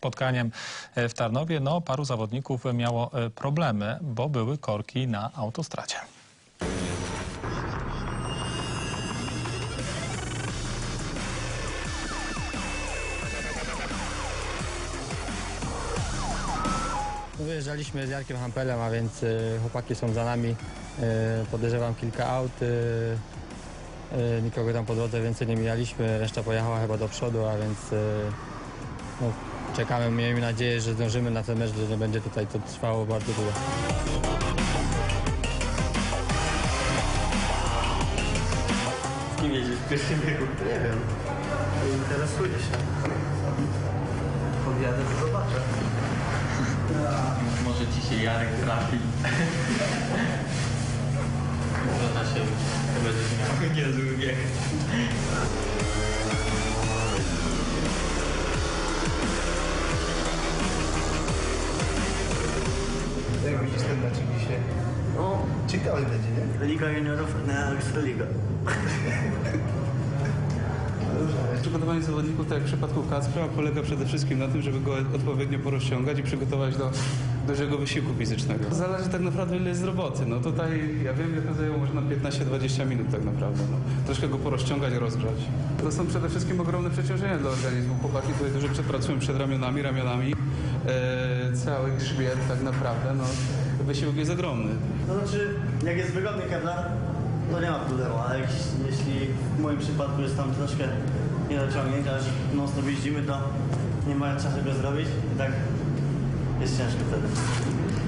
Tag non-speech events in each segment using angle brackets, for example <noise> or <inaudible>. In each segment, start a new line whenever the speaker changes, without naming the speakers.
spotkaniem e, w Tarnowie, no paru zawodników miało e, problemy, bo były korki na autostradzie.
Wyjeżdżaliśmy z Jarkiem Hampelem, a więc y, chłopaki są za nami. Podejrzewam kilka aut. Nikogo tam po drodze więcej nie mijaliśmy. Reszta pojechała chyba do przodu, a więc no, czekamy. Miejmy nadzieję, że zdążymy na ten mecz, że nie będzie tutaj to trwało bardzo długo.
Z kim jedziesz w pierwszym biegu? Nie wiem. Interesuję się. Podjadę, to zobaczę. <laughs> Może ci się Jarek trafi. <laughs> Uda się, to będziesz miał niezły bieg. No,
Ciekawy będzie, nie?
Liga Juniorów na Ekstraliga.
Przygotowanie zawodników, tak jak w przypadku Kacpra, polega przede wszystkim na tym, żeby go odpowiednio porozciągać i przygotować do dużego wysiłku fizycznego. Zależy tak naprawdę ile jest roboty. No tutaj, ja wiem, że to zajęło może na 15-20 minut tak naprawdę. No. Troszkę go porozciągać, rozgrzać. To są przede wszystkim ogromne przeciążenia dla organizmu. Chłopaki tutaj dużo przepracują przed ramionami, ramionami. E, cały grzbiet tak naprawdę, no wysiłek jest ogromny.
To znaczy, jak jest wygodny kevlar, to nie ma problemu, ale jak, jeśli w moim przypadku jest tam troszkę niedociągnięć, a że non stop jeździmy, to nie ma czasu go zrobić i tak jest ciężko wtedy.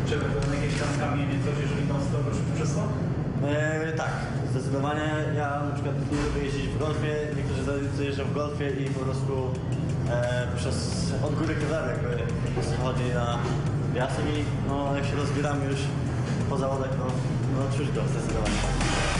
Czy ewentualnie jakieś tam kamienie, coś, jeżeli tam stop już przez to?
E, tak, zdecydowanie. Ja na przykład nie lubię jeździć w golfie, niektórzy zawodnicy jeżdżą w golfie i po prostu e, przez od góry kevlar jakby schodzi na piasek i no, jak się rozbieramy już po zawodach, to no, czuć go zdecydowanie.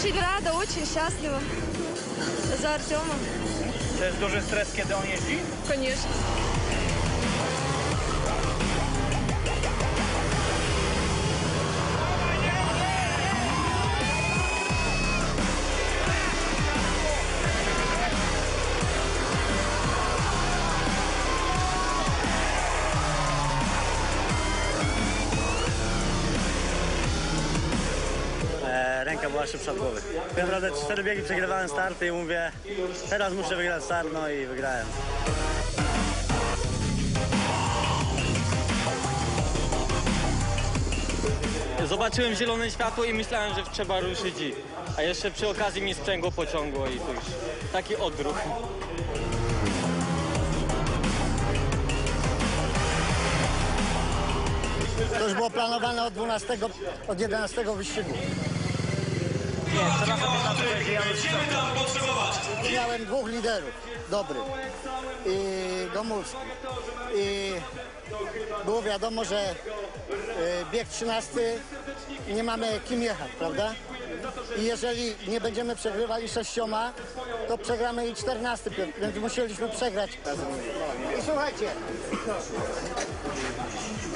Очень рада, очень счастлива за Артема.
Это очень стресс, когда он ездит?
Конечно.
Ręka była szybsza od głowy. Tak naprawdę cztery biegi przegrywałem starty i mówię, teraz muszę wygrać start, no i wygrałem.
Zobaczyłem zielone światło i myślałem, że trzeba ruszyć i... A jeszcze przy okazji mi sprzęgło pociągło i to już taki odruch.
To już było planowane od 12, od 11 wyścigu. Miałem dwóch liderów, dobrych i Gomulski. I było wiadomo, że y, bieg 13 nie mamy kim jechać, prawda? I jeżeli nie będziemy przegrywali sześcioma, to przegramy i 14, więc musieliśmy przegrać. I słuchajcie,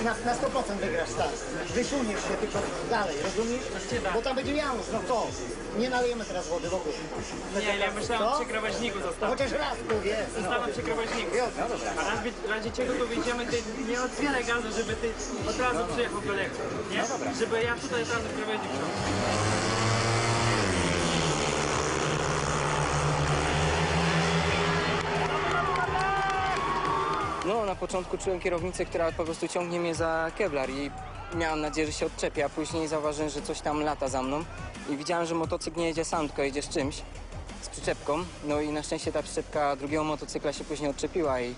na, na 100% wygrasz start. Wysuniesz się tylko dalej, rozumiesz? Bo tam będzie Janusz, no co? Nie nalejemy teraz wody w ogóle.
Nie, ja myślałem
Co?
przy krawężniku zostawić.
Chociaż raz mówię.
Zostawiam przy krawężniku. A raz razie czego tu wyjdziemy, ty nie otwieraj gazu, żeby ty od razu przyjechał kolega. Nie? Żeby ja tutaj od razu w krawędzi
No, na początku czułem kierownicę, która po prostu ciągnie mnie za kevlar i miałem nadzieję, że się odczepia. Później zauważyłem, że coś tam lata za mną i widziałem, że motocykl nie jedzie sam, tylko jedzie z czymś. z przyczepką. No i na szczęście ta przyczepka drugiego motocykla się później odczepiła i,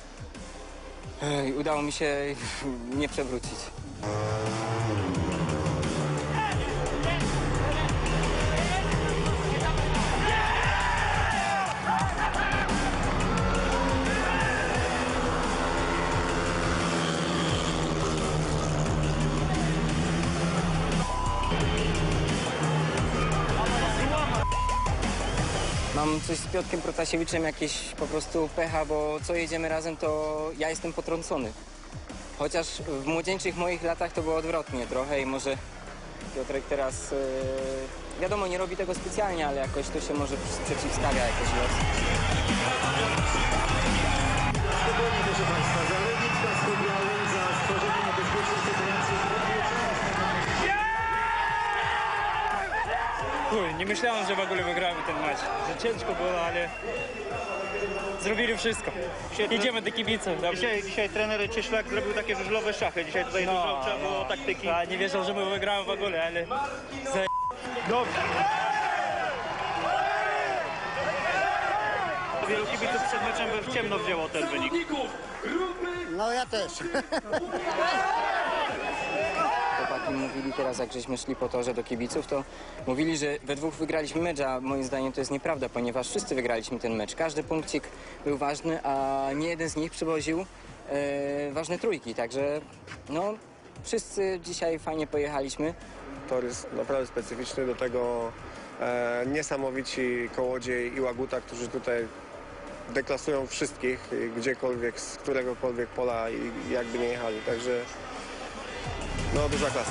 i udało mi się <laughs> nie przewrócić. Mam coś z Piotkiem Protasiewiczem, jakieś po prostu pecha, bo co jedziemy razem, to ja jestem potrącony. Chociaż w młodzieńczych moich latach to było odwrotnie trochę i może Piotrek teraz, yy, wiadomo, nie robi tego specjalnie, ale jakoś to się może przeciwstawia jakoś los.
Proszę Państwa, za stworzenie niebezpiecznej sytuacji.
Ой, nie myślałem, że w ogóle wygramy ten mecz. Że ciężko było, ale zrobili wszystko. Idziemy do kibiców. Dobrze.
Dzisiaj, dzisiaj trener Cieślak zrobił takie żużlowe szachy. Dzisiaj tutaj dużo trzeba było taktyki.
A, nie wierzą, że my wygramy w ogóle, ale za...
Dobrze. Wielu kibiców przed meczem by w ciemno wzięło ten wynik.
No ja też. <laughs>
Chłopaki mówili teraz, jak żeśmy szli po torze do kibiców, to mówili, że we dwóch wygraliśmy mecz, a moim zdaniem to jest nieprawda, ponieważ wszyscy wygraliśmy ten mecz. Każdy punkcik był ważny, a nie jeden z nich przywoził e, ważne trójki, także no wszyscy dzisiaj fajnie pojechaliśmy.
Tor jest naprawdę specyficzny, do tego e, niesamowici Kołodziej i Łaguta, którzy tutaj deklasują wszystkich, gdziekolwiek, z któregokolwiek pola i jakby nie jechali, także Não, do Jacaça.